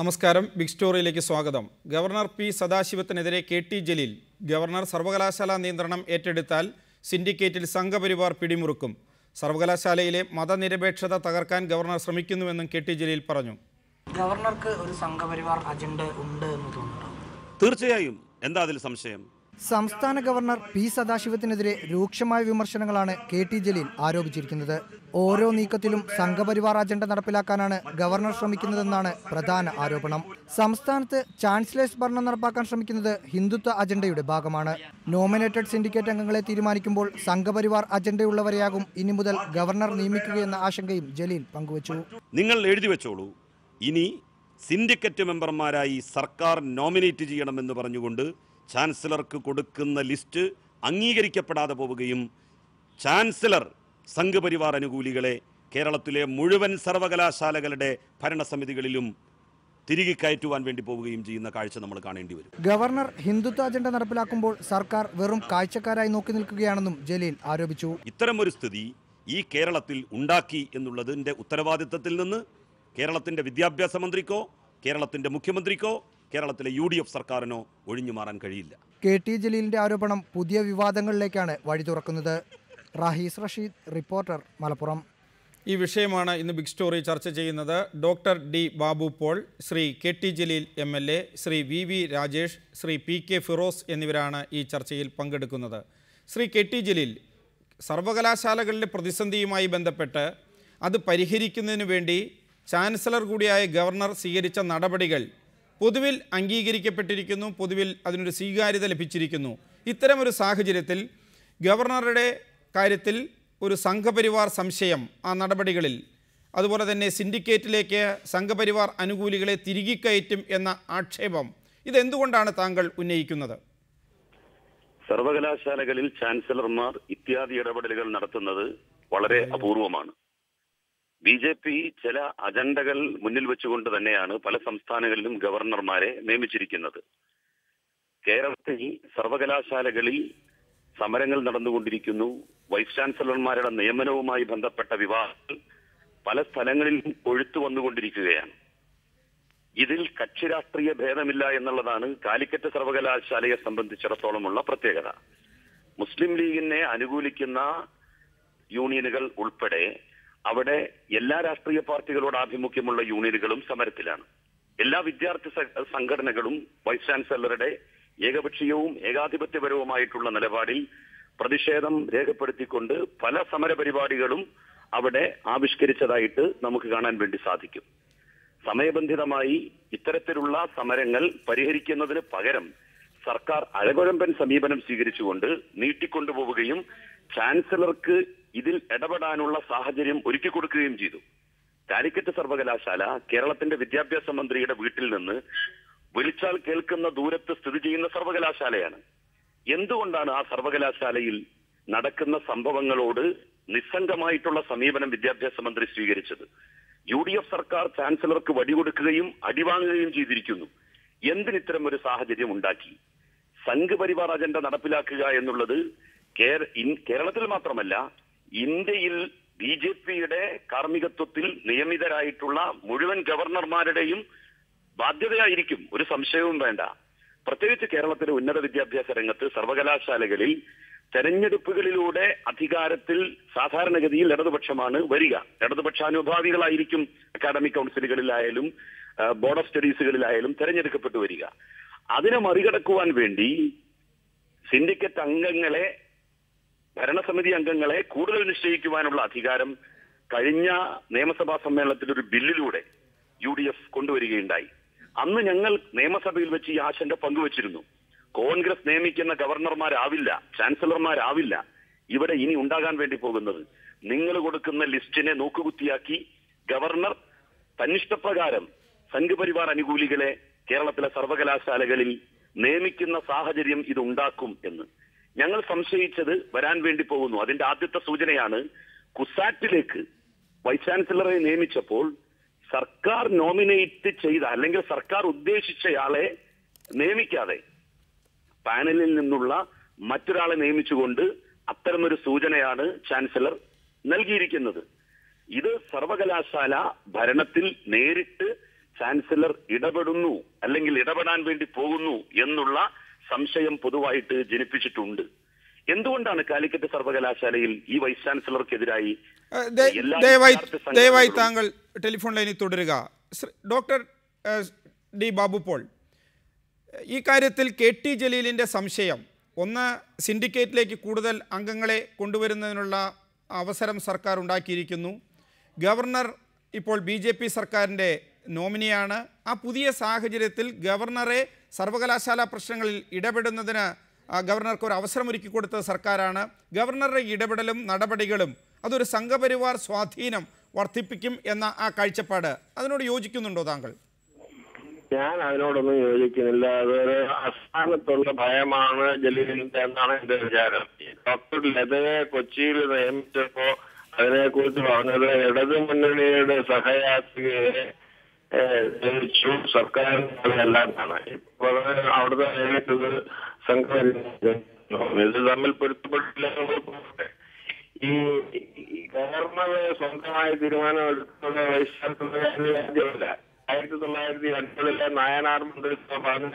നമസ്കാരം ബിഗ് സ്റ്റോറിയിലേക്ക് സ്വാഗതം. ഗവർണർ പി സദാശിവത്തിനെതിരെ കെ ടി ജലീൽ ഗവർണർ സർവകലാശാല നിയന്ത്രണം ഏറ്റെടുത്താൽ സിൻഡിക്കേറ്റിൽ സംഘപരിവാർ പിടിമുറുക്കും. സർവകലാശാലയിലെ മതനിരപേക്ഷത തകർക്കാൻ ഗവർണർ ശ്രമിക്കുന്നുവെന്നും കെ ടി ജലീൽ പറഞ്ഞു. ഗവർണർക്ക് ഒരു സംഘപരിവാർ അജണ്ട ഉണ്ട് എന്ന് തോന്നുന്നു തീർച്ചയായും. എന്താ അതിൽ സംശയം? സംസ്ഥാന ഗവർണർ പി സദാശിവത്തിനെതിരെ രൂക്ഷമായ വിമർശനങ്ങളാണ് കെ ടി ജലീൽ ആരോപിച്ചിരിക്കുന്നത്. ഓരോ നീക്കത്തിലും സംഘപരിവാർ അജണ്ട നടപ്പിലാക്കാനാണ് ഗവർണർ ശ്രമിക്കുന്നതെന്നാണ് പ്രധാന ആരോപണം. സംസ്ഥാനത്ത് ചാൻസലേഴ്സ് ഭരണം നടപ്പാക്കാൻ ശ്രമിക്കുന്നത് ഹിന്ദുത്വ അജണ്ടയുടെ ഭാഗമാണ്. നോമിനേറ്റഡ് സിൻഡിക്കേറ്റ് അംഗങ്ങളെ തീരുമാനിക്കുമ്പോൾ സംഘപരിവാർ അജണ്ടയുള്ളവരെയാകും ഇനി മുതൽ ഗവർണർ നിയമിക്കുകയെന്ന ആശങ്കയും ജലീൽ പങ്കുവച്ചു. നിങ്ങൾ എഴുതി വെച്ചോളൂ. ഇനി സിൻഡിക്കറ്റ് മെമ്പർമാരായി സർക്കാർ നോമിനേറ്റ് ചെയ്യണമെന്ന് പറഞ്ഞുകൊണ്ട് ചാൻസലർക്ക് കൊടുക്കുന്ന ലിസ്റ്റ് അംഗീകരിക്കപ്പെടാതെ പോവുകയും ചാൻസലർ സംഘപരിവാർ അനുകൂലികളെ കേരളത്തിലെ മുഴുവൻ സർവകലാശാലകളുടെ ഭരണസമിതികളിലും തിരികെ കയറ്റുവാൻ വേണ്ടി പോവുകയും ചെയ്യുന്ന കാഴ്ച നമ്മൾ കാണേണ്ടി വരും. ഗവർണർ ഹിന്ദുത്വ അജണ്ട നടപ്പിലാക്കുമ്പോൾ സർക്കാർ വെറും കാഴ്ചക്കാരായി നോക്കി നിൽക്കുകയാണെന്നും ജലീൽ ആരോപിച്ചു. ഇത്തരമൊരു സ്ഥിതി ഈ കേരളത്തിൽ ഉണ്ടാക്കി എന്നുള്ളതിന്റെ ഉത്തരവാദിത്തത്തിൽ നിന്ന് കേരളത്തിന്റെ വിദ്യാഭ്യാസ മന്ത്രിക്കോ കേരളത്തിന്റെ മുഖ്യമന്ത്രിക്കോ കേരളത്തിലെ യു ഡി എഫ് സർക്കാരിനോ ഒഴിഞ്ഞു മാറാൻ കഴിയില്ല. കെ ടി ജലീലിന്റെ ആരോപണം പുതിയ വിവാദങ്ങളിലേക്കാണ് വഴി തുറക്കുന്നത്. റഹീസ് റഷീദ് റിപ്പോർട്ടർ മലപ്പുറം. ഈ വിഷയമാണ് ഇന്ന് ബിഗ് സ്റ്റോറി ചർച്ച ചെയ്യുന്നത്. Doctor D Babu Paul Shri K T Jaleel M L A Shri V V Rajesh Shri P K Firoz എന്നിവരാണ് ഈ ചർച്ചയിൽ പങ്കെടുക്കുന്നത്. ശ്രീ കെ ടി ജലീൽ സർവകലാശാലകളിലെ പ്രതിസന്ധിയുമായി ബന്ധപ്പെട്ട് അത് പരിഹരിക്കുന്നതിന് വേണ്ടി ചാൻസലർ കൂടിയായ ഗവർണർ സ്വീകരിച്ച നടപടികൾ പൊതുവിൽ അംഗീകരിക്കപ്പെട്ടിരിക്കുന്നു പൊതുവിൽ അതിനൊരു സ്വീകാര്യത ലഭിച്ചിരിക്കുന്നു. ഇത്തരമൊരു സാഹചര്യത്തിൽ ഗവർണറുടെ കാര്യത്തിൽ ഒരു സംഘപരിവാർ സംശയം ആ നടപടികളിൽ അതുപോലെ തന്നെ സിൻഡിക്കേറ്റിലേക്ക് സംഘപരിവാർ അനുകൂലികളെ തിരികെ കയറ്റും എന്ന ആക്ഷേപം ഇതെന്തുകൊണ്ടാണ് താങ്കൾ ഉന്നയിക്കുന്നത്? സർവകലാശാലകളിൽ ചാൻസലർമാർ ഇത്യാദി ഇടപെടലുകൾ നടത്തുന്നത് വളരെ അപൂർവമാണ്. ബി ജെ പി ചില അജണ്ടകൾ മുന്നിൽ വെച്ചുകൊണ്ട് തന്നെയാണ് പല സംസ്ഥാനങ്ങളിലും ഗവർണർമാരെ നിയമിച്ചിരിക്കുന്നത്. കേരളത്തിൽ സർവകലാശാലകളിൽ സമരങ്ങൾ നടന്നുകൊണ്ടിരിക്കുന്നു. വൈസ് ചാൻസലർമാരുടെ നിയമനവുമായി ബന്ധപ്പെട്ട വിവാദങ്ങൾ പല സ്ഥലങ്ങളിലും കൊഴുത്തു വന്നുകൊണ്ടിരിക്കുകയാണ്. ഇതിൽ കക്ഷി രാഷ്ട്രീയ ഭേദമില്ല എന്നുള്ളതാണ് കാലിക്കറ്റ് സർവകലാശാലയെ സംബന്ധിച്ചിടത്തോളമുള്ള പ്രത്യേകത. മുസ്ലിം ലീഗിനെ അനുകൂലിക്കുന്ന യൂണിയനുകൾ ഉൾപ്പെടെ അവിടെ എല്ലാ രാഷ്ട്രീയ പാർട്ടികളോട് ആഭിമുഖ്യമുള്ള യൂണിയനുകളും സമരത്തിലാണ്. എല്ലാ വിദ്യാർത്ഥി സംഘടനകളും വൈസ് ചാൻസലറുടെ ഏകപക്ഷീയവും ഏകാധിപത്യപരവുമായിട്ടുള്ള നിലപാടിൽ പ്രതിഷേധം രേഖപ്പെടുത്തിക്കൊണ്ട് പല സമരപരിപാടികളും അവിടെ ആവിഷ്കരിച്ചതായിട്ട് നമുക്ക് കാണാൻ വേണ്ടി സാധിക്കും. സമയബന്ധിതമായി ഇത്തരത്തിലുള്ള സമരങ്ങൾ പരിഹരിക്കുന്നതിന് പകരം സർക്കാർ അഴകുഴമ്പൻ സമീപനം സ്വീകരിച്ചുകൊണ്ട് നീട്ടിക്കൊണ്ടുപോവുകയും ചാൻസലർക്ക് ഇതിൽ ഇടപെടാനുള്ള സാഹചര്യം ഒരുക്കി കൊടുക്കുകയും ചെയ്തു. കാലിക്കറ്റ് സർവകലാശാല കേരളത്തിന്റെ വിദ്യാഭ്യാസ മന്ത്രിയുടെ വീട്ടിൽ നിന്ന് വിളിച്ചാൽ കേൾക്കുന്ന ദൂരത്ത് സ്ഥിതി ചെയ്യുന്ന സർവകലാശാലയാണ്. എന്തുകൊണ്ടാണ് ആ സർവകലാശാലയിൽ നടക്കുന്ന സംഭവങ്ങളോട് നിസ്സംഗമായിട്ടുള്ള സമീപനം വിദ്യാഭ്യാസ മന്ത്രി സ്വീകരിച്ചത്? യു ഡി എഫ് സർക്കാർ ചാൻസലർക്ക് വടികൊടുക്കുകയും അടിവാങ്ങുകയും ചെയ്തിരിക്കുന്നു. എന്തിനിത്തരം ഒരു സാഹചര്യം ഉണ്ടാക്കി? സംഘപരിവാർ അജണ്ട നടപ്പിലാക്കുക എന്നുള്ളത് കേരളത്തിൽ മാത്രമല്ല ഇന്ത്യയിൽ ബി ജെ പിയുടെ കാർമ്മികത്വത്തിൽ നിയമിതരായിട്ടുള്ള മുഴുവൻ ഗവർണർമാരുടെയും ബാധ്യതയായിരിക്കും. ഒരു സംശയവും വേണ്ട. പ്രത്യേകിച്ച് കേരളത്തിലെ ഉന്നത വിദ്യാഭ്യാസ രംഗത്ത് സർവകലാശാലകളിൽ തെരഞ്ഞെടുപ്പുകളിലൂടെ അധികാരത്തിൽ സാധാരണഗതിയിൽ ഇടതുപക്ഷമാണ് വരിക. ഇടതുപക്ഷാനുഭാവികളായിരിക്കും അക്കാഡമിക് കൗൺസിലുകളിലായാലും ബോർഡ് ഓഫ് സ്റ്റഡീസുകളിലായാലും തെരഞ്ഞെടുക്കപ്പെട്ടു വരിക. അതിനെ മറികടക്കുവാൻ വേണ്ടി സിൻഡിക്കറ്റ് അംഗങ്ങളെ ഭരണസമിതി അംഗങ്ങളെ കൂടുതൽ നിശ്ചയിക്കുവാനുള്ള അധികാരം കഴിഞ്ഞ നിയമസഭാ സമ്മേളനത്തിൽ ഒരു ബില്ലിലൂടെ യു ഡി എഫ് കൊണ്ടുവരികയുണ്ടായി. അന്ന് ഞങ്ങൾ നിയമസഭയിൽ വെച്ച് ഈ ആശങ്ക പങ്കുവച്ചിരുന്നു. കോൺഗ്രസ് നിയമിക്കുന്ന ഗവർണർമാരാവില്ല ചാൻസലർമാരാവില്ല ഇവിടെ ഇനി ഉണ്ടാകാൻ വേണ്ടി പോകുന്നത്. നിങ്ങൾ കൊടുക്കുന്ന ലിസ്റ്റിനെ നോക്കുകുത്തിയാക്കി ഗവർണർ തന്നിഷ്ടപ്രകാരം സംഘപരിവാർ അനുകൂലികളെ കേരളത്തിലെ സർവകലാശാലകളിൽ നിയമിക്കുന്ന സാഹചര്യം ഇത് ഉണ്ടാക്കും എന്ന്. ഞങ്ങൾ സംശയിച്ചത് വരാൻ വേണ്ടി പോകുന്നു. അതിന്റെ ആദ്യത്തെ സൂചനയാണ് കുസാറ്റിലേക്ക് വൈസ് ചാൻസലറെ നിയമിച്ചപ്പോൾ സർക്കാർ നോമിനേറ്റ് ചെയ്ത അല്ലെങ്കിൽ സർക്കാർ ഉദ്ദേശിച്ചയാളെ നിയമിക്കാതെ പാനലിൽ നിന്നുള്ള മറ്റൊരാളെ നിയമിച്ചുകൊണ്ട് അത്തരമൊരു സൂചനയാണ് ചാൻസലർ നൽകിയിരിക്കുന്നത്. ഇത് സർവകലാശാല ഭരണത്തിൽ നേരിട്ട് ചാൻസലർ ഇടപെടുന്നു അല്ലെങ്കിൽ ഇടപെടാൻ വേണ്ടി പോകുന്നു എന്നുള്ള സംശയം പൊതുവായിട്ട് ജനിപ്പിച്ചിട്ടുണ്ട്. എന്തുകൊണ്ടാണ് കാലിക്കറ്റ് സർവകലാശാലയിൽ ഈ വൈസ് ചാൻസലർക്കെതിരായി ദയവായി താങ്കൾ ടെലിഫോൺ ലൈനിൽ തുടരുക. ഡോക്ടർ ഡി ബാബു പോൾ ഈ കാര്യത്തിൽ കെ ടി ജലീലിന്റെ സംശയം ഒന്ന് സിൻഡിക്കേറ്റിലേക്ക് കൂടുതൽ അംഗങ്ങളെ കൊണ്ടുവരുന്നതിനുള്ള അവസരം സർക്കാർ ഉണ്ടാക്കിയിരിക്കുന്നു. ഗവർണർ ഇപ്പോൾ ബി ജെ പി സർക്കാരിന്റെ നോമിനിയാണ്. ആ പുതിയ സാഹചര്യത്തിൽ ഗവർണറെ സർവകലാശാല പ്രശ്നങ്ങളിൽ ഇടപെടുന്നതിന് ഗവർണർക്ക് ഒരു അവസരം ഒരുക്കി കൊടുത്ത സർക്കാരാണ്. ഗവർണറുടെ ഇടപെടലും നടപടികളും അതൊരു സംഘപരിവാർ സ്വാധീനം വർദ്ധിപ്പിക്കും എന്ന ആ കാഴ്ചപ്പാട്. അതിനോട് യോജിക്കുന്നുണ്ടോ താങ്കൾ? ഞാൻ അതിനോടൊന്നും യോജിക്കുന്നില്ല. അതൊരു അസ്ഥാനത്തുള്ള ഭയമാണ് ജലീലിന്റെ എന്നാണ് എന്റെ വിചാരം. ഡോക്ടർ ലതയെ കൊച്ചിയിൽ നിയമിച്ചപ്പോ അതിനെക്കുറിച്ച് പറഞ്ഞത് ഇടതു മുന്നണിയുടെ സഹയാത്രികയെ സർക്കാർ സ്വന്തമായി തീരുമാനം രാജ്യമല്ല ആയിരത്തി തൊള്ളായിരത്തി അൻപതിലെ നായനാർ പറഞ്ഞ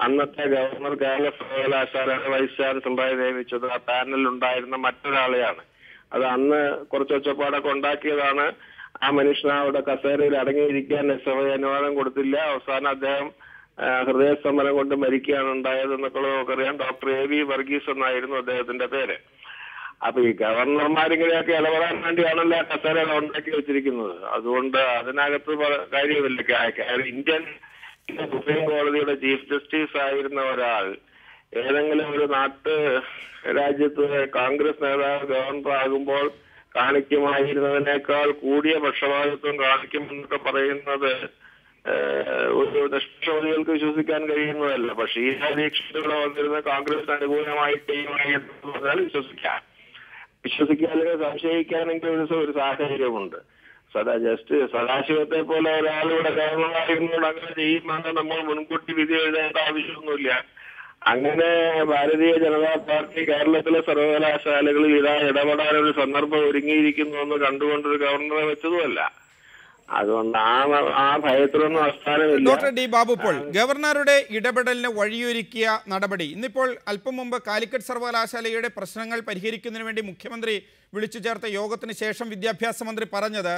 അന്നത്തെ ഗവർണർ കേരള സർവകലാശാല വൈസ് ചാൻസലറായി നിയമിച്ചത്. ആ പാനലിൽ ഉണ്ടായിരുന്ന മറ്റൊരാളെയാണ്. അത് അന്ന് കുറച്ച് ഒച്ചപ്പാടൊക്കെ ഉണ്ടാക്കിയതാണ്. ആ മനുഷ്യൻ അവിടെ കസേരയിൽ അടങ്ങിയിരിക്കാൻ ഐ അനുവാദം കൊടുത്തില്ല. അവസാനം അദ്ദേഹം ഹൃദയ കൊണ്ട് മരിക്കുകയാണ് ഉണ്ടായത് എന്നൊക്കെ നമുക്കറിയാം. ഡോക്ടർ എ വി വർഗീസ് എന്നായിരുന്നു അദ്ദേഹത്തിന്റെ പേര്. അപ്പൊ ഈ ഗവർണർമാരിങ്ങനെയൊക്കെ ഇടപെടാൻ വേണ്ടിയാണല്ലോ കസേര ഉണ്ടാക്കി വെച്ചിരിക്കുന്നത്. അതുകൊണ്ട് അതിനകത്ത് കാര്യമില്ല. ഇന്ത്യൻ സുപ്രീം കോടതിയുടെ ചീഫ് ജസ്റ്റിസ് ആയിരുന്ന ഒരാൾ ഏതെങ്കിലും ഒരു നാട്ട് രാജ്യത്ത് കോൺഗ്രസ് നേതാവ് ഗവർണർ ആകുമ്പോൾ കാണിക്കുമായിരുന്നതിനേക്കാൾ കൂടിയ പക്ഷപാതിത്വം കാണിക്കുമെന്നൊക്കെ പറയുന്നത് ഒരു നിഷ്പക്ഷവാദികൾക്ക് വിശ്വസിക്കാൻ കഴിയുന്നതല്ല. പക്ഷേ ഈ ദീക്ഷിതരുടെ വന്നിരുന്ന കോൺഗ്രസ് അനുകൂലമായി ചെയ്യുമായി എന്ന് പറഞ്ഞാൽ വിശ്വസിക്കാം. വിശ്വസിക്കാൻ അല്ലെങ്കിൽ സംശയിക്കാനെങ്കിലും ഒരു സാഹചര്യമുണ്ട്. സദാ ജസ്റ്റ് സദാശിവത്തെ പോലെ ഒരാൾ ഇവിടെ അങ്ങനെ ചെയ്യുമെന്ന് നമ്മൾ മുൻകൂട്ടി വിധി എഴുതേണ്ട ആവശ്യമൊന്നുമില്ല. അങ്ങനെ ഭാരതീയ ജനതാ പാർട്ടി കേരളത്തിലെ സർവകലാശാലകളിൽ ഇതാ ഇടപെടാൻ ഒരു സന്ദർഭം ഒരുങ്ങിയിരിക്കുന്നു എന്ന് കണ്ടുകൊണ്ടൊരു ഗവർണറെ വെച്ചതുമല്ല. അതുകൊണ്ട് ആ ആ ഭയത്തിലൊന്നും അവസാനമില്ല ഡോക്ടർ ഡി ബാബു പോൾ ഗവർണറുടെ ഇടപെടലിന് വഴിയൊരുക്കിയ നടപടി. ഇന്നിപ്പോൾ അല്പം മുമ്പ് കാലിക്കറ്റ് സർവകലാശാലയുടെ പ്രശ്നങ്ങൾ പരിഹരിക്കുന്നതിന് വേണ്ടി മുഖ്യമന്ത്രി വിളിച്ചു ചേർത്ത യോഗത്തിന് ശേഷം വിദ്യാഭ്യാസ മന്ത്രി പറഞ്ഞത്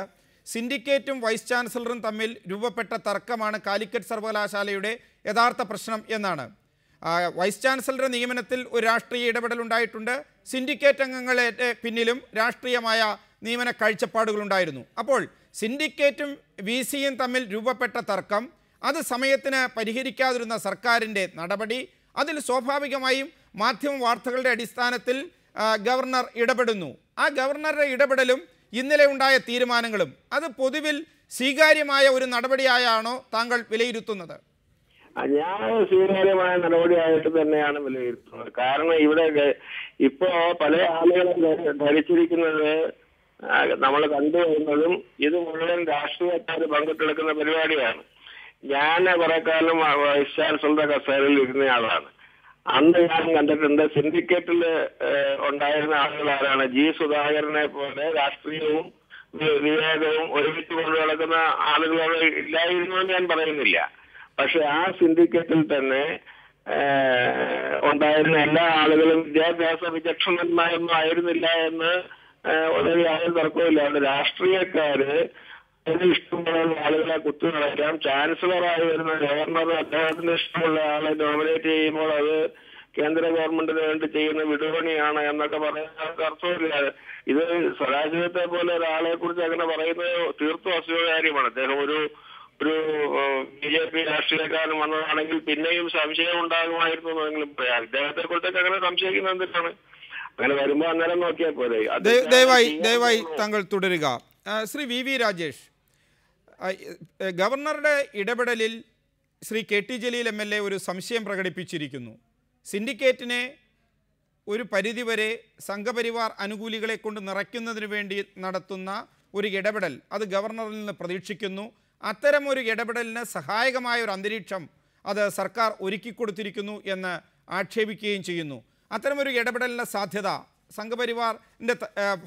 സിൻഡിക്കേറ്റും വൈസ് ചാൻസലറും തമ്മിൽ രൂപപ്പെട്ട തർക്കമാണ് കാലിക്കറ്റ് സർവകലാശാലയുടെ യഥാർത്ഥ പ്രശ്നം എന്നാണ്. വൈസ് ചാൻസലറുടെ നിയമനത്തിൽ ഒരു രാഷ്ട്രീയ ഇടപെടൽ ഉണ്ടായിട്ടുണ്ട്. സിൻഡിക്കേറ്റ് അംഗങ്ങളെ പിന്നിലും രാഷ്ട്രീയമായ നിയമന കാഴ്ചപ്പാടുകളുണ്ടായിരുന്നു. അപ്പോൾ സിൻഡിക്കേറ്റും വി സിയും തമ്മിൽ രൂപപ്പെട്ട തർക്കം അത് സമയത്തിന് പരിഹരിക്കാതിരുന്ന സർക്കാരിന്റെ നടപടി അതിൽ സ്വാഭാവികമായും മാധ്യമ വാർത്തകളുടെ അടിസ്ഥാനത്തിൽ ഗവർണർ ഇടപെടുന്നു. ആ ഗവർണറുടെ ഇടപെടലും ഇന്നലെ ഉണ്ടായ തീരുമാനങ്ങളും അത് പൊതുവിൽ സ്വീകാര്യമായ ഒരു നടപടിയായാണോ താങ്കൾ വിലയിരുത്തുന്നത്? ഞാൻ സ്വീകാര്യമായ നടപടിയായിട്ട് തന്നെയാണ് വിലയിരുത്തുന്നത്. കാരണം ഇവിടെ ഇപ്പോ പല ആളുകളും ധരിച്ചിരിക്കുന്നത് നമ്മൾ കണ്ടുവരുന്നതും ഇത് മുഴുവൻ രാഷ്ട്രീയക്കാർ പങ്കിട്ടെടുക്കുന്ന പരിപാടിയാണ്. ഞാൻ കുറെ കാലം വൈസ് ചാൻസലറുടെ കസേരയിൽ ഇരുന്നയാളാണ് അന്ന് ഞാൻ കണ്ടിട്ടുണ്ട് സിൻഡിക്കേറ്റിൽ ഉണ്ടായിരുന്ന ആളുകൾ ആരാണ് ജി സുധാകരനെ പോലെ രാഷ്ട്രീയവും വിവേകവും ഒരുമിച്ച് കൊണ്ടു നടക്കുന്ന ആളുകളോട് ഇല്ലായിരുന്നു എന്ന് ഞാൻ പറയുന്നില്ല. പക്ഷെ ആ സിൻഡിക്കേറ്റിൽ തന്നെ ഉണ്ടായിരുന്ന എല്ലാ ആളുകളും വിദ്യാഭ്യാസ വിചക്ഷണന്മാരൊന്നും ആയിരുന്നില്ല എന്ന് വളരെ യാതൊരു തർക്കമില്ല അതുകൊണ്ട് രാഷ്ട്രീയക്കാര് അതിന് ഇഷ്ടമുള്ള ആളുകളെ കുത്തി നടക്കാം ചാൻസലറായി വരുന്ന ഗവർണർ അദ്ദേഹത്തിന് ഇഷ്ടമുള്ള ആളെ നോമിനേറ്റ് ചെയ്യുമ്പോൾ അത് കേന്ദ്ര ഗവൺമെന്റിന് വേണ്ടി ചെയ്യുന്ന വിടുപണിയാണ് എന്നൊക്കെ പറയുന്ന അർത്ഥമില്ല. ഇത് സ്വരാജ്യത്തെ പോലെ ഒരാളെ കുറിച്ച് അങ്ങനെ പറയുന്നത് തീർത്തും അസുഖകാര്യമാണ് അദ്ദേഹം ഒരു ഒരു ബി ജെ പി രാഷ്ട്രീയക്കാരൻ വന്നതാണെങ്കിൽ പിന്നെയും സംശയം ഉണ്ടാകുമായിരുന്നു എന്നെങ്കിലും പറയാം. അദ്ദേഹത്തെ കുറിച്ചൊക്കെ അങ്ങനെ സംശയിക്കുന്നത് എന്തിനാണ്? അങ്ങനെ വരുമ്പോ അന്നേരം നോക്കിയാൽ പോലെ ദയവായി ദയവായി. താങ്കൾ തുടരുക. ശ്രീ വി വി രാജേഷ് ഗവർണറുടെ ഇടപെടലിൽ Shri K T Jaleel M L A ഒരു സംശയം പ്രകടിപ്പിച്ചിരിക്കുന്നു. സിൻഡിക്കേറ്റിനെ ഒരു പരിധിവരെ സംഘപരിവാർ അനുകൂലികളെ കൊണ്ട് നിറയ്ക്കുന്നതിന് വേണ്ടി നടത്തുന്ന ഒരു ഇടപെടൽ അത് ഗവർണറിൽ നിന്ന് പ്രതീക്ഷിക്കുന്നു. അത്തരം ഒരു ഇടപെടലിന് സഹായകമായ ഒരു അന്തരീക്ഷം അത് സർക്കാർ ഒരുക്കിക്കൊടുത്തിരിക്കുന്നു എന്ന് ആക്ഷേപിക്കുകയും ചെയ്യുന്നു. അത്തരമൊരു ഇടപെടലിന്റെ സാധ്യത സംഘപരിവാറിന്റെ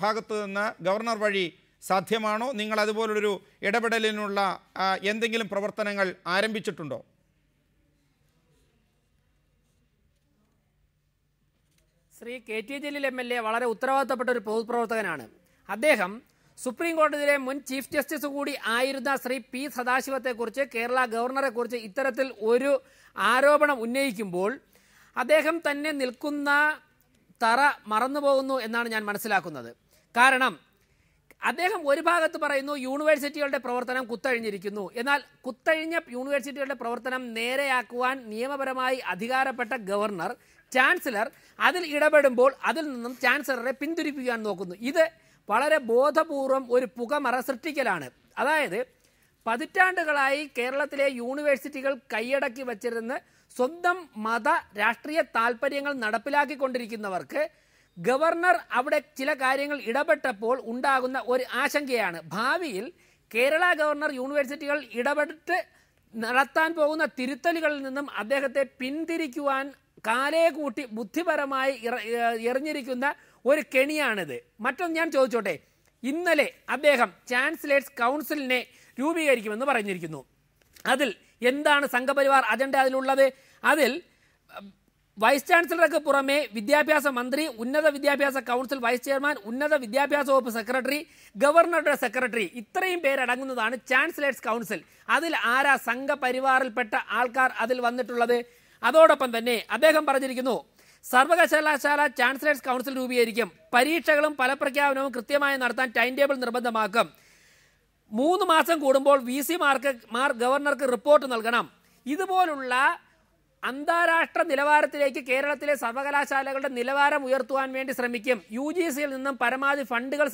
ഭാഗത്ത് നിന്ന് ഗവർണർ വഴി സാധ്യമാണോ? നിങ്ങൾ അതുപോലൊരു ഇടപെടലിനുള്ള എന്തെങ്കിലും പ്രവർത്തനങ്ങൾ ആരംഭിച്ചിട്ടുണ്ടോ? Shri K T Jaleel M L A വളരെ ഉത്തരവാദിത്തപ്പെട്ട ഒരു പൊതുപ്രവർത്തകനാണ്. അദ്ദേഹം സുപ്രീം കോടതിയിലെ മുൻ ചീഫ് ജസ്റ്റിസ് കൂടി ആയിരുന്ന ശ്രീ പി സദാശിവത്തെക്കുറിച്ച് കേരള ഗവർണറെക്കുറിച്ച് ഇത്തരത്തിൽ ഒരു ആരോപണം ഉന്നയിക്കുമ്പോൾ അദ്ദേഹം തന്നെ നിൽക്കുന്ന തറ മറന്നുപോകുന്നു എന്നാണ് ഞാൻ മനസ്സിലാക്കുന്നത്. കാരണം അദ്ദേഹം ഒരു ഭാഗത്ത് പറയുന്നു യൂണിവേഴ്സിറ്റികളുടെ പ്രവർത്തനം കുത്തഴിഞ്ഞിരിക്കുന്നു. എന്നാൽ കുത്തഴിഞ്ഞ യൂണിവേഴ്സിറ്റികളുടെ പ്രവർത്തനം നേരെയാക്കുവാൻ നിയമപരമായി അധികാരപ്പെട്ട ഗവർണർ ചാൻസലർ അതിൽ ഇടപെടുമ്പോൾ അതിൽ നിന്നും ചാൻസലറെ പിന്തിരിപ്പിക്കാൻ നോക്കുന്നു. ഇത് വളരെ ബോധപൂർവം ഒരു പുകമറ സൃഷ്ടിക്കലാണ്. അതായത് പതിറ്റാണ്ടുകളായി കേരളത്തിലെ യൂണിവേഴ്സിറ്റികൾ കൈയടക്കി വച്ചിരുന്ന് സ്വന്തം മത രാഷ്ട്രീയ താല്പര്യങ്ങൾ നടപ്പിലാക്കിക്കൊണ്ടിരിക്കുന്നവർക്ക് ഗവർണർ അവിടെ ചില കാര്യങ്ങൾ ഇടപെട്ടപ്പോൾ ഉണ്ടാകുന്ന ഒരു ആശങ്കയാണ്. ഭാവിയിൽ കേരള ഗവർണർ യൂണിവേഴ്സിറ്റികൾ ഇടപെട്ട് നടത്താൻ പോകുന്ന തിരുത്തലുകളിൽ നിന്നും അദ്ദേഹത്തെ പിന്തിരിക്കുവാൻ കാലേ കൂട്ടി ബുദ്ധിപരമായി എറിഞ്ഞിരിക്കുന്ന ഒരു കെണിയാണിത്. മറ്റൊന്ന് ഞാൻ ചോദിച്ചോട്ടെ? ഇന്നലെ അദ്ദേഹം ചാൻസലേഴ്സ് കൗൺസിലിനെ രൂപീകരിക്കുമെന്ന് പറഞ്ഞിരിക്കുന്നു. അതിൽ എന്താണ് സംഘപരിവാർ അജണ്ട അതിലുള്ളത്? അതിൽ വൈസ് ചാൻസലർക്ക് പുറമെ വിദ്യാഭ്യാസ മന്ത്രി ഉന്നത വിദ്യാഭ്യാസ കൗൺസിൽ വൈസ് ചെയർമാൻ ഉന്നത വിദ്യാഭ്യാസ വകുപ്പ് സെക്രട്ടറി ഗവർണറുടെ സെക്രട്ടറി ഇത്രയും പേരടങ്ങുന്നതാണ് ചാൻസലേഴ്സ് കൗൺസിൽ. അതിൽ ആരാ സംഘപരിവാറിൽപ്പെട്ട ആൾക്കാർ അതിൽ വന്നിട്ടുള്ളത്? അതോടൊപ്പം തന്നെ അദ്ദേഹം പറഞ്ഞിരിക്കുന്നു സർവകലാശാല ചാൻസലേഴ്സ് കൗൺസിൽ രൂപീകരിക്കും. പരീക്ഷകളും ഫലപ്രഖ്യാപനവും കൃത്യമായി നടത്താൻ ടൈം ടേബിൾ നിർബന്ധമാക്കും. മൂന്ന് മാസം കൂടുമ്പോൾ വി സി മാർക്ക് മാർ ഗവർണർക്ക് റിപ്പോർട്ട് നൽകണം. ഇതുപോലുള്ള അന്താരാഷ്ട്ര നിലവാരത്തിലേക്ക് കേരളത്തിലെ സർവകലാശാലകളുടെ നിലവാരം ഉയർത്തുവാൻ വേണ്ടി ശ്രമിക്കും. യു ജി സിയിൽ നിന്നും പരമാവധി ഫണ്ടുകൾ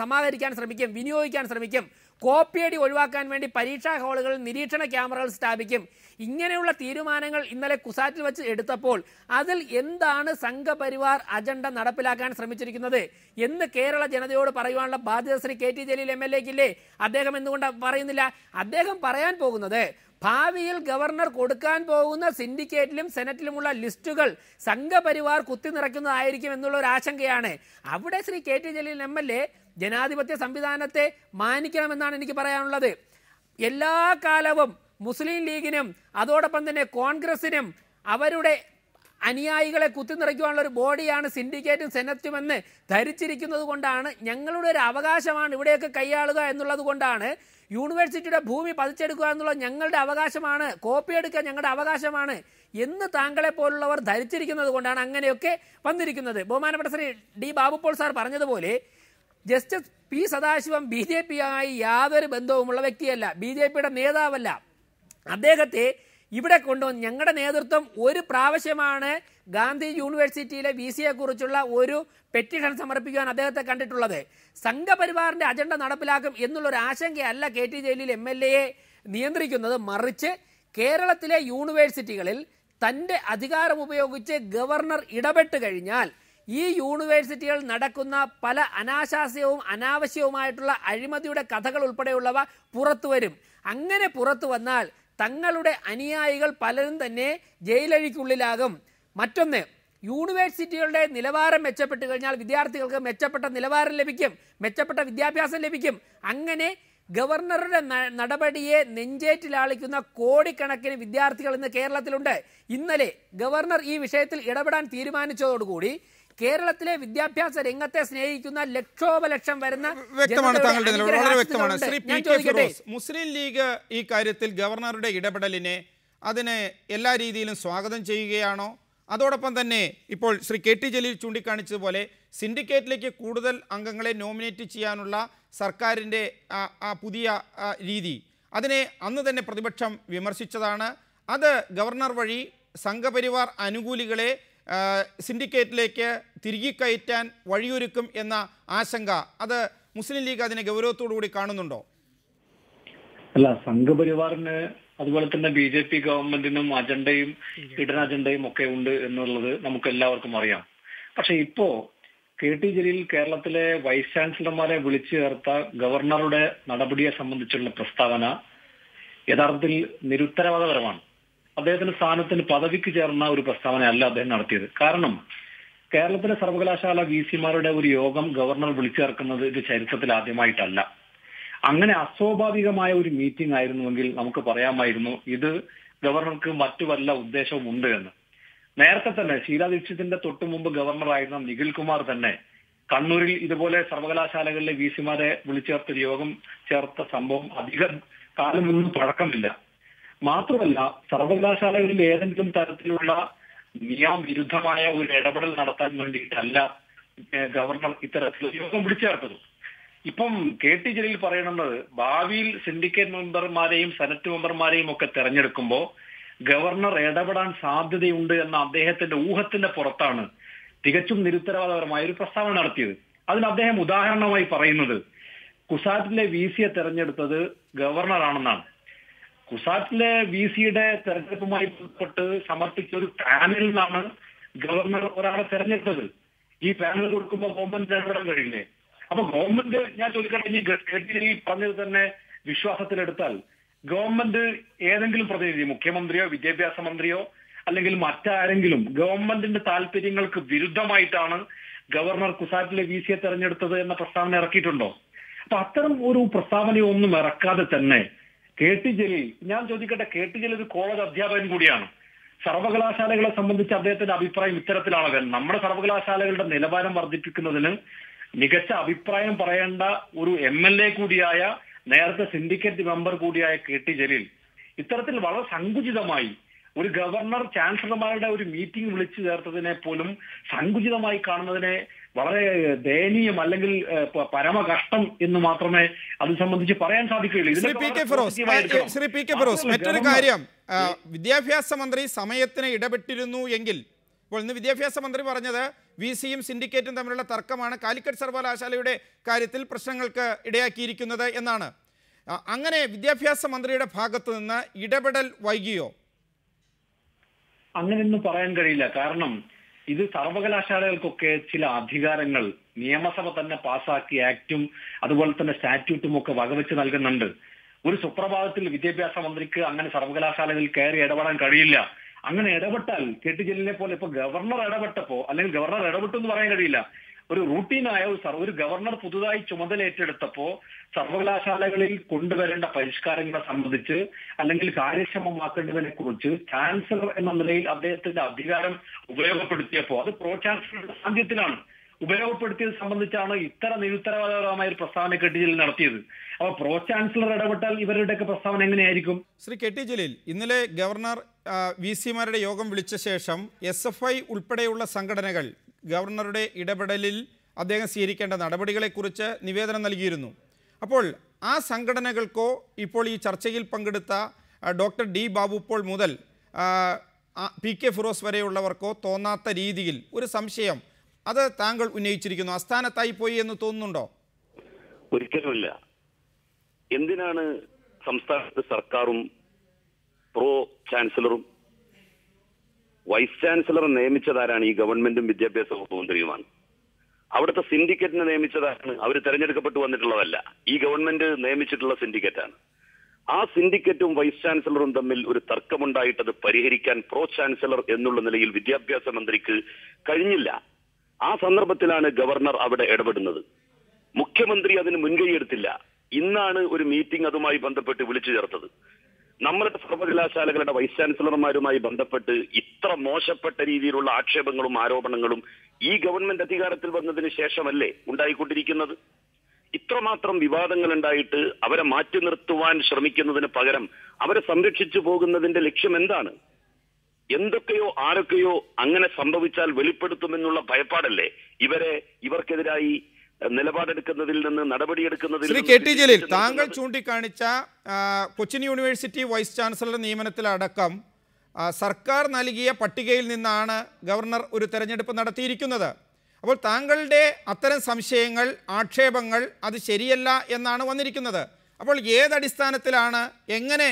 സമാഹരിക്കാൻ ശ്രമിക്കും വിനിയോഗിക്കാൻ ശ്രമിക്കും. കോപ്പിയടി ഒഴിവാക്കാൻ വേണ്ടി പരീക്ഷാ ഹാളുകളിൽ നിരീക്ഷണ ക്യാമറകൾ സ്ഥാപിക്കും. ഇങ്ങനെയുള്ള തീരുമാനങ്ങൾ ഇന്നലെ കുസാറ്റിൽ വെച്ച് എടുത്തപ്പോൾ അതിൽ എന്താണ് സംഘപരിവാർ അജണ്ട നടപ്പിലാക്കാൻ ശ്രമിച്ചിരിക്കുന്നത് എന്ന് കേരള ജനതയോട് പറയുവാനുള്ള ബാധ്യത Shri K T Jaleel M L എക്കില്ലേ? അദ്ദേഹം എന്തുകൊണ്ട് പറയുന്നില്ല? അദ്ദേഹം പറയാൻ പോകുന്നത് ഭാവിയിൽ ഗവർണർ കൊടുക്കാൻ പോകുന്ന സിൻഡിക്കേറ്റിലും സെനറ്റിലുമുള്ള ലിസ്റ്റുകൾ സംഘപരിവാർ കുത്തി നിറയ്ക്കുന്നതായിരിക്കും എന്നുള്ള ഒരു ആശങ്കയാണ്. അവിടെ Shri K T Jaleel M L A ജനാധിപത്യ സംവിധാനത്തെ മാനിക്കണമെന്നാണ് എനിക്ക് പറയാനുള്ളത്. എല്ലാ കാലവും മുസ്ലിം ലീഗിനും അതോടൊപ്പം തന്നെ കോൺഗ്രസിനും അവരുടെ അനുയായികളെ കുത്തിനിറയ്ക്കുവാനുള്ള ഒരു ബോഡിയാണ് സിൻഡിക്കേറ്റും സെനറ്റും എന്ന് ധരിച്ചിരിക്കുന്നത് കൊണ്ടാണ് ഞങ്ങളുടെ ഒരു അവകാശമാണ് ഇവിടെയൊക്കെ കൈയാളുക എന്നുള്ളത് കൊണ്ടാണ് യൂണിവേഴ്സിറ്റിയുടെ ഭൂമി പതിച്ചെടുക്കുക എന്നുള്ളത് ഞങ്ങളുടെ അവകാശമാണ് കോപ്പി എടുക്കുക ഞങ്ങളുടെ അവകാശമാണ് എന്ന് താങ്കളെ പോലുള്ളവർ ധരിച്ചിരിക്കുന്നത് കൊണ്ടാണ് അങ്ങനെയൊക്കെ വന്നിരിക്കുന്നത്. ബഹുമാനപ്പെട്ട ശ്രീ ഡി ബാബുപോൾ സാർ പറഞ്ഞതുപോലെ justice P Sadasivam B J പിയുമായി യാതൊരു ബന്ധവുമുള്ള വ്യക്തിയല്ല ബി ജെ പിയുടെ നേതാവല്ല. അദ്ദേഹത്തെ ഇവിടെ കൊണ്ടുവന്ന് ഞങ്ങളുടെ നേതൃത്വം ഒരു പ്രാവശ്യമാണ് ഗാന്ധി യൂണിവേഴ്സിറ്റിയിലെ വി സിയെ കുറിച്ചുള്ള ഒരു പെറ്റീഷൻ സമർപ്പിക്കുവാൻ അദ്ദേഹത്തെ കണ്ടിട്ടുള്ളത്. സംഘപരിവാറിന്റെ അജണ്ട നടപ്പിലാക്കും എന്നുള്ളൊരു ആശങ്കയല്ല K T Jaleel M L എയെ നിയന്ത്രിക്കുന്നത്. മറിച്ച് കേരളത്തിലെ യൂണിവേഴ്സിറ്റികളിൽ തന്റെ അധികാരം ഉപയോഗിച്ച് ഗവർണർ ഇടപെട്ട് കഴിഞ്ഞാൽ ഈ യൂണിവേഴ്സിറ്റികൾ നടക്കുന്ന പല അനാശാസ്യവും അനാവശ്യവുമായിട്ടുള്ള അഴിമതിയുടെ കഥകൾ ഉൾപ്പെടെയുള്ളവ പുറത്തു വരും. അങ്ങനെ പുറത്തു വന്നാൽ തങ്ങളുടെ അനുയായികൾ പലരും തന്നെ ജയിലഴിക്കുള്ളിലാകും. മറ്റൊന്ന് യൂണിവേഴ്സിറ്റികളുടെ നിലവാരം മെച്ചപ്പെട്ട് കഴിഞ്ഞാൽ വിദ്യാർത്ഥികൾക്ക് മെച്ചപ്പെട്ട നിലവാരം ലഭിക്കും മെച്ചപ്പെട്ട വിദ്യാഭ്യാസം ലഭിക്കും. അങ്ങനെ ഗവർണറുടെ നടപടിയെ നെഞ്ചേറ്റിലാളിക്കുന്ന കോടിക്കണക്കിന് വിദ്യാർത്ഥികൾ ഇന്ന് കേരളത്തിലുണ്ട്. ഇന്നലെ ഗവർണർ ഈ വിഷയത്തിൽ ഇടപെടാൻ തീരുമാനിച്ചതോടുകൂടി കേരളത്തിലെ വിദ്യാഭ്യാസ രംഗത്തെ സ്നേഹിക്കുന്ന ലക്ഷോപലക്ഷം വരുന്ന വ്യക്തമാണ് താങ്കളുടെ നിലപാട് വളരെ വ്യക്തമാണ്. ശ്രീ പി കെ ഫിറോസ് മുസ്ലിം ലീഗ് ഈ കാര്യത്തിൽ ഗവർണറുടെ ഇടപെടലിനെ അതിനെ എല്ലാ രീതിയിലും സ്വാഗതം ചെയ്യുകയാണോ? അതോടൊപ്പം തന്നെ ഇപ്പോൾ ശ്രീ കെ ടി ജലീൽ ചൂണ്ടിക്കാണിച്ചതുപോലെ സിൻഡിക്കേറ്റിലേക്ക് കൂടുതൽ അംഗങ്ങളെ നോമിനേറ്റ് ചെയ്യാനുള്ള സർക്കാരിന്റെ ആ പുതിയ രീതി. അതിനെ അന്ന് തന്നെ പ്രതിപക്ഷം വിമർശിച്ചതാണ്. അത് ഗവർണർ വഴി സംഘപരിവാർ അനുകൂലികളെ സിൻഡിക്കേറ്റിലേക്ക് തിരികെ കയറ്റാൻ വഴിയൊരുക്കും എന്ന ആശങ്ക അത് മുസ്ലിം ലീഗ് അതിനെ ഗൗരവത്തോടു കൂടി കാണുന്നുണ്ടോ? അല്ല സംഘപരിവാറിന് അതുപോലെ തന്നെ ബി ജെ പി ഗവൺമെന്റിനും അജണ്ടയും ഇടൻ അജണ്ടയും ഒക്കെ ഉണ്ട് എന്നുള്ളത് നമുക്ക് എല്ലാവർക്കും അറിയാം. പക്ഷെ ഇപ്പോ കെ ടി ജലീൽ കേരളത്തിലെ വൈസ് ചാൻസലർമാരെ വിളിച്ചു ചേർത്ത ഗവർണറുടെ നടപടിയെ സംബന്ധിച്ചുള്ള പ്രസ്താവന യഥാർത്ഥത്തിൽ നിരുത്തരവാദപരമാണ് അദ്ദേഹത്തിന്റെ സ്ഥാനത്തിന് പദവിക്ക് ചേർന്ന ഒരു പ്രസ്താവനയല്ല അദ്ദേഹം നടത്തിയത്. കാരണം കേരളത്തിലെ സർവകലാശാല വി സിമാരുടെ ഒരു യോഗം ഗവർണർ വിളിച്ചു ചേർക്കുന്നത് ഇത് ചരിത്രത്തിൽ ആദ്യമായിട്ടല്ല. അങ്ങനെ അസ്വാഭാവികമായ ഒരു മീറ്റിംഗ് ആയിരുന്നുവെങ്കിൽ നമുക്ക് പറയാമായിരുന്നു ഇത് ഗവർണർക്ക് മറ്റു വല്ല ഉദ്ദേശവും ഉണ്ട് എന്ന്. നേരത്തെ തന്നെ ശീലാ ദീക്ഷിതിന്റെ തൊട്ടു മുമ്പ് ഗവർണറായിരുന്ന നിഖിൽ കുമാർ തന്നെ കണ്ണൂരിൽ ഇതുപോലെ സർവകലാശാലകളിലെ വി സിമാരെ വിളിച്ചു ചേർത്ത യോഗം ചേർത്ത സംഭവം അധികം കാലമൊന്നും പഴക്കമില്ല. മാത്രമല്ല സർവകലാശാലകളിൽ ഏതെങ്കിലും തരത്തിലുള്ള നിയമവിരുദ്ധമായ ഒരു ഇടപെടൽ നടത്താൻ വേണ്ടിയിട്ടല്ല ഗവർണർ ഇത്തരത്തിലൊരു യോഗം വിളിച്ചു ചേർത്തത് ഇപ്പം കെ ടി ജലീൽ പറയണത് ഭാവിയിൽ സിൻഡിക്കേറ്റ് മെമ്പർമാരെയും സെനറ്റ് മെമ്പർമാരെയും ഒക്കെ തെരഞ്ഞെടുക്കുമ്പോൾ ഗവർണർ ഇടപെടാൻ സാധ്യതയുണ്ട് എന്ന അദ്ദേഹത്തിന്റെ ഊഹത്തിന്റെ പുറത്താണ് തികച്ചും നിരുത്തരവാദപരമായ ഒരു പ്രസ്താവന നടത്തിയത്. അതിന് അദ്ദേഹം ഉദാഹരണമായി പറയുന്നത് കുസാറ്റിലെ വി സിയെ തെരഞ്ഞെടുത്തത് ഗവർണറാണെന്നാണ്. കുസാറ്റിലെ വി സിയുടെ തെരഞ്ഞെടുപ്പുമായി ബന്ധപ്പെട്ട് സമർപ്പിച്ച ഒരു പാനലിൽ നിന്നാണ് ഗവർണർ ഒരാളെ തെരഞ്ഞെടുത്തത്. ഈ പാനൽ കൊടുക്കുമ്പോൾ ഗവൺമെന്റ് ഇടപെടാൻ കഴിയില്ലേ? അപ്പൊ ഗവൺമെന്റ് ഞാൻ ചോദിക്കട്ടെ ഈ ഗഡ്കരി പറഞ്ഞത് തന്നെ വിശ്വാസത്തിലെടുത്താൽ ഗവൺമെന്റ് ഏതെങ്കിലും പ്രതിനിധി മുഖ്യമന്ത്രിയോ വിദ്യാഭ്യാസ മന്ത്രിയോ അല്ലെങ്കിൽ മറ്റാരെങ്കിലും ഗവൺമെന്റിന്റെ താല്പര്യങ്ങൾക്ക് വിരുദ്ധമായിട്ടാണ് ഗവർണർ കുസാറ്റിലെ വി സിയെ തെരഞ്ഞെടുത്തത് എന്ന പ്രസ്താവന ഇറക്കിയിട്ടുണ്ടോ? അപ്പൊ അത്തരം ഒരു പ്രസ്താവനയൊന്നും ഇറക്കാതെ തന്നെ കെ ടി ജലീൽ ഞാൻ ചോദിക്കട്ടെ കെ ടി ജലീൽ ഒരു കോളേജ് അധ്യാപകൻ കൂടിയാണ്. സർവകലാശാലകളെ സംബന്ധിച്ച് അദ്ദേഹത്തിന്റെ അഭിപ്രായം ഇത്തരത്തിലാണ്. നമ്മുടെ സർവകലാശാലകളുടെ നിലവാരം വർദ്ധിപ്പിക്കുന്നതിന് മികച്ച അഭിപ്രായം പറയേണ്ട ഒരു എം എൽ എ കൂടിയായ നേരത്തെ സിൻഡിക്കേറ്റ് മെമ്പർ കൂടിയായ കെ ടി ജലീൽ ഇത്തരത്തിൽ വളരെ സങ്കുചിതമായി ഒരു ഗവർണർ ചാൻസലർമാരുടെ ഒരു മീറ്റിംഗ് വിളിച്ചു ചേർത്തതിനെ പോലും സങ്കുചിതമായി കാണുന്നതിനെ വളരെ ദയനീയം അല്ലെങ്കിൽ പരമ കഷ്ടം എന്ന് മാത്രമേ അത് സംബന്ധിച്ച് പറയാൻ സാധിക്കുകയുള്ളൂ. ശ്രീ പി കെ ഫിറോസ് മറ്റൊരു കാര്യം വിദ്യാഭ്യാസ മന്ത്രി സമയത്തിന് ഇടപെട്ടിരുന്നു എങ്കിൽ ഇപ്പോൾ ഇന്ന് വിദ്യാഭ്യാസ മന്ത്രി പറഞ്ഞത് വി സിയും സിൻഡിക്കേറ്റും തമ്മിലുള്ള തർക്കമാണ് കാലിക്കറ്റ് സർവകലാശാലയുടെ കാര്യത്തിൽ പ്രശ്നങ്ങൾക്ക് ഇടയാക്കിയിരിക്കുന്നത് എന്നാണ്. അങ്ങനെ വിദ്യാഭ്യാസ മന്ത്രിയുടെ ഭാഗത്തു നിന്ന് ഇടപെടൽ വൈകിയോ? അങ്ങനെയൊന്നും പറയാൻ കഴിയില്ല. കാരണം ഇത് സർവകലാശാലകൾക്കൊക്കെ ചില അധികാരങ്ങൾ നിയമസഭ തന്നെ പാസാക്കിയ ആക്റ്റും അതുപോലെ തന്നെ സ്റ്റാറ്റ്യൂട്ടും ഒക്കെ വകവെച്ച് നൽകുന്നുണ്ട്. ഒരു സുപ്രഭാതത്തിൽ വിദ്യാഭ്യാസ മന്ത്രിക്ക് അങ്ങനെ സർവകലാശാലകളിൽ കയറി ഇടപെടാൻ കഴിയില്ല. അങ്ങനെ ഇടപെട്ടാൽ കെ ടി ജലീലിനെ പോലെ ഇപ്പൊ ഗവർണർ ഇടപെട്ടപ്പോ അല്ലെങ്കിൽ ഗവർണർ ഇടപെട്ടു എന്ന് പറയാൻ കഴിയില്ല. ഒരു റൂട്ടീനായ ഒരു ഒരു ഗവർണർ പുതുതായി ചുമതല ഏറ്റെടുത്തപ്പോ സർവകലാശാലകളിൽ കൊണ്ടുവരേണ്ട പരിഷ്കാരങ്ങളെ സംബന്ധിച്ച് അല്ലെങ്കിൽ കാര്യക്ഷമമാക്കേണ്ടതിനെ കുറിച്ച് ചാൻസലർ എന്ന നിലയിൽ അദ്ദേഹത്തിന്റെ അധികാരം ഉപയോഗപ്പെടുത്തിയപ്പോ അത് പ്രോ ചാൻസലറുടെ സാന്നിധ്യത്തിലാണ്. ഉപയോഗപ്പെടുത്തിയത് സംബന്ധിച്ചാണ് ഇത്ര നിരുത്തരവാദപരമായ ഒരു പ്രസ്താവന കെട്ടിച്ചിൽ നടത്തിയത്. അപ്പൊ പ്രോ ചാൻസലർ ഇടപെട്ടാൽ ഇവരുടെയൊക്കെ പ്രസ്താവന എങ്ങനെയായിരിക്കും? ശ്രീ കെ ടി ജലീൽ ഇന്നലെ ഗവർണർ വി സിമാരുടെ യോഗം വിളിച്ച ശേഷം എസ് എഫ് ഐ ഉൾപ്പെടെയുള്ള സംഘടനകൾ ഗവർണറുടെ ഇടപെടലിൽ അദ്ദേഹം സ്വീകരിക്കേണ്ട നടപടികളെക്കുറിച്ച് നിവേദനം നൽകിയിരുന്നു. അപ്പോൾ ആ സംഘടനകൾക്കോ ഇപ്പോൾ ഈ ചർച്ചയിൽ പങ്കെടുത്ത ഡോക്ടർ ഡി ബാബു പോൾ മുതൽ പി കെ ഫിറോസ് വരെയുള്ളവർക്കോ തോന്നാത്ത രീതിയിൽ ഒരു സംശയം അത് താങ്കൾ ഉന്നയിച്ചിരിക്കുന്നു. അസ്ഥാനത്തായി പോയി എന്ന് തോന്നുന്നുണ്ടോ? ഒരിക്കലുമില്ല. എന്തിനാണ് സംസ്ഥാനത്ത് സർക്കാരും പ്രോ ചാൻസലറും വൈസ് ചാൻസലർ നിയമിച്ചതാരാണ് ഈ ഗവൺമെന്റും വിദ്യാഭ്യാസ വകുപ്പ് മന്ത്രിയുമാണ്? അവിടുത്തെ സിൻഡിക്കേറ്റിനെ നിയമിച്ചതാണ്. അവർ തെരഞ്ഞെടുക്കപ്പെട്ടു വന്നിട്ടുള്ളതല്ല. ഈ ഗവൺമെന്റ് നിയമിച്ചിട്ടുള്ള സിൻഡിക്കേറ്റാണ്. ആ സിൻഡിക്കേറ്റും വൈസ് ചാൻസലറും തമ്മിൽ ഒരു തർക്കമുണ്ടായിട്ടത് പരിഹരിക്കാൻ പ്രോ ചാൻസലർ എന്നുള്ള നിലയിൽ വിദ്യാഭ്യാസ മന്ത്രിക്ക് കഴിഞ്ഞില്ല. ആ സന്ദർഭത്തിലാണ് ഗവർണർ അവിടെ ഇടപെടുന്നത്. മുഖ്യമന്ത്രി അതിന് മുൻകൈയെടുത്തില്ല. ഇന്നാണ് ഒരു മീറ്റിംഗ് അതുമായി ബന്ധപ്പെട്ട് വിളിച്ചു ചേർത്തത്. നമ്മുടെ സർവകലാശാലകളുടെ വൈസ് ചാൻസലർമാരുമായി ബന്ധപ്പെട്ട് ഇത്ര മോശപ്പെട്ട രീതിയിലുള്ള ആക്ഷേപങ്ങളും ആരോപണങ്ങളും ഈ ഗവൺമെന്റ് അധികാരത്തിൽ വന്നതിന് ശേഷമല്ലേ ഉണ്ടായിക്കൊണ്ടിരിക്കുന്നത്? ഇത്രമാത്രം വിവാദങ്ങൾ ഉണ്ടായിട്ട് അവരെ മാറ്റി നിർത്തുവാൻ ശ്രമിക്കുന്നതിന് പകരം അവരെ സംരക്ഷിച്ചു പോകുന്നതിന്റെ ലക്ഷ്യം എന്താണ്? എന്തൊക്കെയോ ആരൊക്കെയോ അങ്ങനെ സംഭവിച്ചാൽ വെളിപ്പെടുത്തുമെന്നുള്ള ഭയപ്പാടല്ലേ ഇവരെ ഇവർക്കെതിരായി നിലപാടെടുക്കുന്നതിൽ നിന്ന് നടപടിയെടുക്കുന്നതിൽ ശ്രീ കെ ടി ജലീൽ താങ്കൾ? ചൂണ്ടിക്കാണിച്ച കൊച്ചിൻ യൂണിവേഴ്സിറ്റി വൈസ് ചാൻസലർ നിയമനത്തിലടക്കം സർക്കാർ നൽകിയ പട്ടികയിൽ നിന്നാണ് ഗവർണർ ഒരു തെരഞ്ഞെടുപ്പ് നടത്തിയിരിക്കുന്നത് അപ്പോൾ താങ്കളുടെ അത്തരം സംശയങ്ങൾ ആക്ഷേപങ്ങൾ അത് ശരിയല്ല എന്നാണ് വന്നിരിക്കുന്നത് അപ്പോൾ ഏതടിസ്ഥാനത്തിലാണ് എങ്ങനെ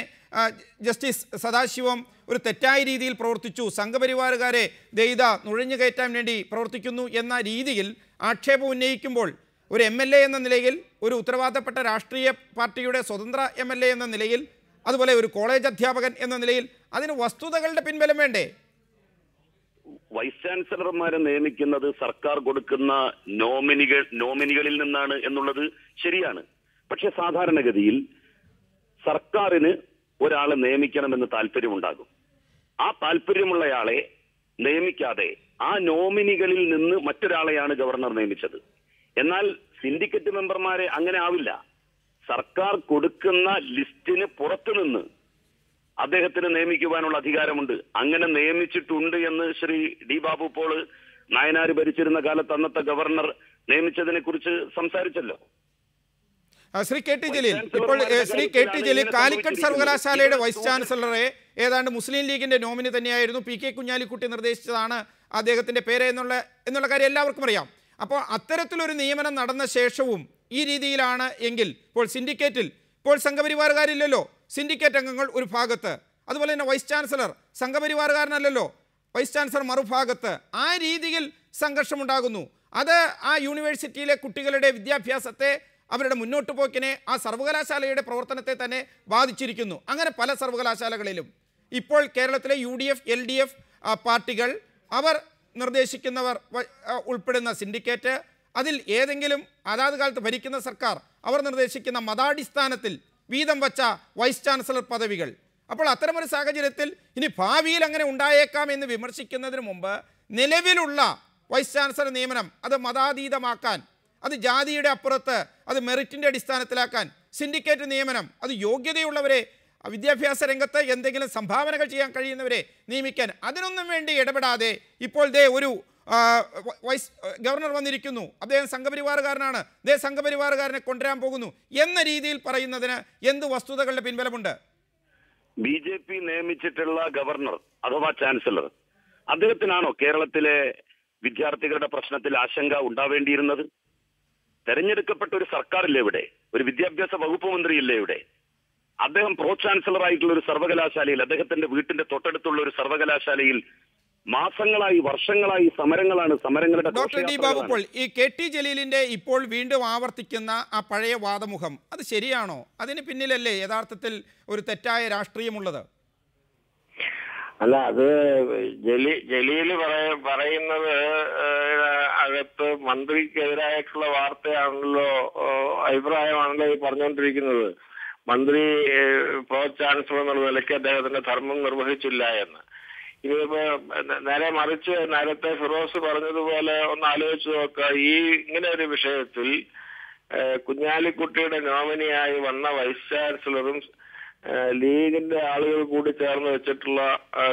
ജസ്റ്റിസ് സദാശിവം ഒരു തെറ്റായ രീതിയിൽ പ്രവർത്തിച്ചു സംഘപരിവാറുകാരെ ദൈത നുഴഞ്ഞു കയറ്റാൻ വേണ്ടി പ്രവർത്തിക്കുന്നു എന്ന രീതിയിൽ ആക്ഷേപം ഉന്നയിക്കുമ്പോൾ ഒരു എം എൽ എ എന്ന നിലയിൽ ഒരു ഉത്തരവാദപ്പെട്ട രാഷ്ട്രീയ പാർട്ടിയുടെ സ്വതന്ത്ര എം എൽ എ എന്ന നിലയിൽ അതുപോലെ ഒരു കോളേജ് അധ്യാപകൻ എന്ന നിലയിൽ അതിന് വസ്തുതകളുടെ പിൻബലം വേണ്ടേ? വൈസ് ചാൻസലർമാരെ നിയമിക്കുന്നത് സർക്കാർ കൊടുക്കുന്ന നോമിനികൾ നോമിനികളിൽ നിന്നാണ് എന്നുള്ളത് ശരിയാണ്. പക്ഷെ സാധാരണഗതിയിൽ സർക്കാരിന് ഒരാളെ നിയമിക്കണമെന്ന് താല്പര്യമുണ്ടാകും. ആ താല്പര്യമുള്ളയാളെ നിയമിക്കാതെ ആ നോമിനികളിൽ നിന്ന് മറ്റൊരാളെയാണ് ഗവർണർ നിയമിച്ചത്. എന്നാൽ സിൻഡിക്കറ്റ് മെമ്പർമാരെ അങ്ങനെ ആവില്ല. സർക്കാർ കൊടുക്കുന്ന ലിസ്റ്റിന് പുറത്തുനിന്ന് അദ്ദേഹത്തിന് നിയമിക്കുവാനുള്ള അധികാരമുണ്ട്. അങ്ങനെ നിയമിച്ചിട്ടുണ്ട് എന്ന് ശ്രീ ഡി ബാബു പോൾ നായനാർ ഭരിച്ചിരുന്ന കാലത്ത് അന്നത്തെ ഗവർണർ നിയമിച്ചതിനെ കുറിച്ച് സംസാരിച്ചല്ലോ. ശ്രീ കെ ടി ജലീൽ ഇപ്പോൾ ശ്രീ കെ ടി ജലീൽ കാലിക്കറ്റ് സർവകലാശാലയുടെ വൈസ് ചാൻസലറെ ഏതാണ്ട് മുസ്ലിം ലീഗിന്റെ നോമിനി തന്നെയായിരുന്നു. പി കെ കുഞ്ഞാലിക്കുട്ടി നിർദ്ദേശിച്ചതാണ് അദ്ദേഹത്തിന്റെ പേര് എന്നുള്ള എന്നുള്ള കാര്യം എല്ലാവർക്കും അറിയാം. അപ്പോൾ അത്തരത്തിലൊരു നിയമനം നടന്ന ശേഷവും ഈ രീതിയിലാണ് എങ്കിൽ ഇപ്പോൾ സിൻഡിക്കേറ്റിൽ ഇപ്പോൾ സംഘപരിവാറുകാരില്ലല്ലോ സിൻഡിക്കേറ്റ് അംഗങ്ങൾ ഒരു ഭാഗത്ത്. അതുപോലെ തന്നെ വൈസ് ചാൻസലർ സംഘപരിവാറുകാരനല്ലല്ലോ വൈസ് ചാൻസലർ മറുഭാഗത്ത്. ആ രീതിയിൽ സംഘർഷമുണ്ടാകുന്നു. അത് ആ യൂണിവേഴ്സിറ്റിയിലെ കുട്ടികളുടെ വിദ്യാഭ്യാസത്തെ അവരുടെ മുന്നോട്ട് പോക്കിനെ ആ സർവകലാശാലയുടെ പ്രവർത്തനത്തെ തന്നെ ബാധിച്ചിരിക്കുന്നു. അങ്ങനെ പല സർവകലാശാലകളിലും ഇപ്പോൾ കേരളത്തിലെ U D F L D F പാർട്ടികൾ അവർ നിർദ്ദേശിക്കുന്നവർ ഉൾപ്പെടുന്ന സിൻഡിക്കേറ്റ് അതിൽ ഏതെങ്കിലും അതാത് കാലത്ത് ഭരിക്കുന്ന സർക്കാർ അവർ നിർദ്ദേശിക്കുന്ന മതാടിസ്ഥാനത്തിൽ വീതം വച്ച വൈസ് ചാൻസലർ പദവികൾ. അപ്പോൾ അത്തരമൊരു സാഹചര്യത്തിൽ ഇനി ഭാവിയിൽ അങ്ങനെ ഉണ്ടായേക്കാം എന്ന് വിമർശിക്കുന്നതിന് മുമ്പ് നിലവിലുള്ള വൈസ് ചാൻസലർ നിയമനം അത് മതാതീതമാക്കാൻ അത് ജാതിയുടെ അപ്പുറത്ത് അത് മെറിറ്റിന്റെ അടിസ്ഥാനത്തിലാക്കാൻ സിൻഡിക്കേറ്റ് നിയമനം അത് യോഗ്യതയുള്ളവരെ വിദ്യാഭ്യാസ രംഗത്ത് എന്തെങ്കിലും സംഭാവനകൾ ചെയ്യാൻ കഴിയുന്നവരെ നിയമിക്കാൻ അതിനൊന്നും വേണ്ടി ഇടപെടാതെ ഇപ്പോൾ ദേ ഒരു വൈസ് ഗവർണർ വന്നിരിക്കുന്നു. അദ്ദേഹം സംഘപരിവാറുകാരനാണ്. ദേ സംഘപരിവാറുകാരനെ കൊണ്ടുവരാൻ പോകുന്നു എന്ന രീതിയിൽ പറയുന്നതിന് എന്ത് വസ്തുതകളുടെ പിൻബലമുണ്ട്? ബി ജെ പി നിയമിച്ചിട്ടുള്ള ഗവർണർ അഥവാ ചാൻസലർ അദ്ദേഹത്തിനാണോ കേരളത്തിലെ വിദ്യാർത്ഥികളുടെ പ്രശ്നത്തിൽ ആശങ്ക ഉണ്ടാവേണ്ടിയിരുന്നത്? തെരഞ്ഞെടുക്കപ്പെട്ട ഒരു സർക്കാരില്ലേ ഇവിടെ? ഒരു വിദ്യാഭ്യാസ വകുപ്പ് മന്ത്രി ഇല്ല ഇവിടെ? അദ്ദേഹം പ്രോ ചാൻസലർ ആയിട്ടുള്ള ഒരു സർവകലാശാലയിൽ അദ്ദേഹത്തിന്റെ വീട്ടിന്റെ തൊട്ടടുത്തുള്ള ഒരു സർവകലാശാലയിൽ മാസങ്ങളായി വർഷങ്ങളായി സമരങ്ങളാണ് സമരങ്ങളുടെ ഡോക്ടർ ഡി ബാബു ഇപ്പോൾ ഈ കെ ടി ജലീലിന്റെ ഇപ്പോൾ വീണ്ടും ആവർത്തിക്കുന്ന ആ പഴയ വാദമുഖം അത് ശരിയാണോ? അതിന് പിന്നിലല്ലേ യഥാർത്ഥത്തിൽ ഒരു തെറ്റായ രാഷ്ട്രീയമുള്ളത്? അല്ല അത് ജലീ ജലീൽ പറയ പറയുന്നത് അകത്ത് മന്ത്രിക്കെതിരായിട്ടുള്ള വാർത്തയാണല്ലോ അഭിപ്രായമാണല്ലോ ഈ പറഞ്ഞുകൊണ്ടിരിക്കുന്നത് മന്ത്രി പ്രോ ചാൻസലർ എന്നുള്ള നിലയ്ക്ക് അദ്ദേഹത്തിന്റെ ധർമ്മം നിർവഹിച്ചില്ല എന്ന്. ഇതിപ്പോ നേരെ മറിച്ച് നേരത്തെ ഫിറോസ് പറഞ്ഞതുപോലെ ഒന്ന് ആലോചിച്ച് നോക്കുക ഈ ഇങ്ങനെ ഒരു വിഷയത്തിൽ കുഞ്ഞാലിക്കുട്ടിയുടെ നോമിനിയായി വന്ന വൈസ് ചാൻസലറും ലീഗിന്റെ ആളുകൾ കൂടി ചേർന്ന് വെച്ചിട്ടുള്ള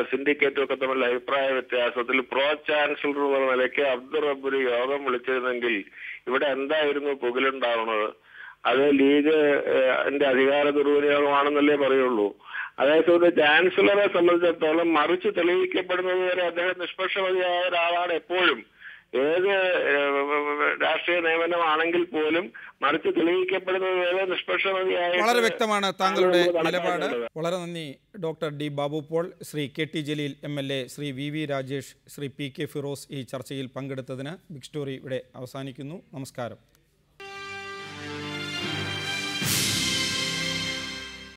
സിൻഡിക്കേറ്റും ഒക്കെ തമ്മിൽ അഭിപ്രായ വ്യത്യാസത്തിൽ പ്രോ ചാൻസലർ എന്ന നിലയ്ക്ക് അബ്ദുൾ റബ്ബുൽ യോഗം വിളിച്ചിരുന്നെങ്കിൽ ഇവിടെ എന്തായിരുന്നു പുകലുണ്ടാവുന്നത്? അത് ലീഗ് എന്റെ അധികാര ദുർവിനിയോഗമാണെന്നല്ലേ പറയുള്ളൂ. അതേസമയത്ത് ചാൻസലറെ സംബന്ധിച്ചിടത്തോളം മറിച്ച് തെളിയിക്കപ്പെടുന്നത് വരെ അദ്ദേഹം നിഷ്പക്ഷമതിയായ ഒരാളാണ് എപ്പോഴും. ഏത് രാഷ്ട്രീയ നിയമനമാണെങ്കിൽ പോലും മറിച്ച് തെളിയിക്കപ്പെടുന്നത് നിഷ്പക്ഷമതിയായ വളരെ വ്യക്തമാണ് താങ്കളുടെ നിലപാട്. വളരെ നന്ദി doctor D Babu Paul Shri K T Jaleel M L A Shri V V Rajesh Shri P K Firoz ഈ ചർച്ചയിൽ പങ്കെടുത്തതിന് ബിഗ് സ്റ്റോറി ഇവിടെ അവസാനിക്കുന്നു. നമസ്കാരം.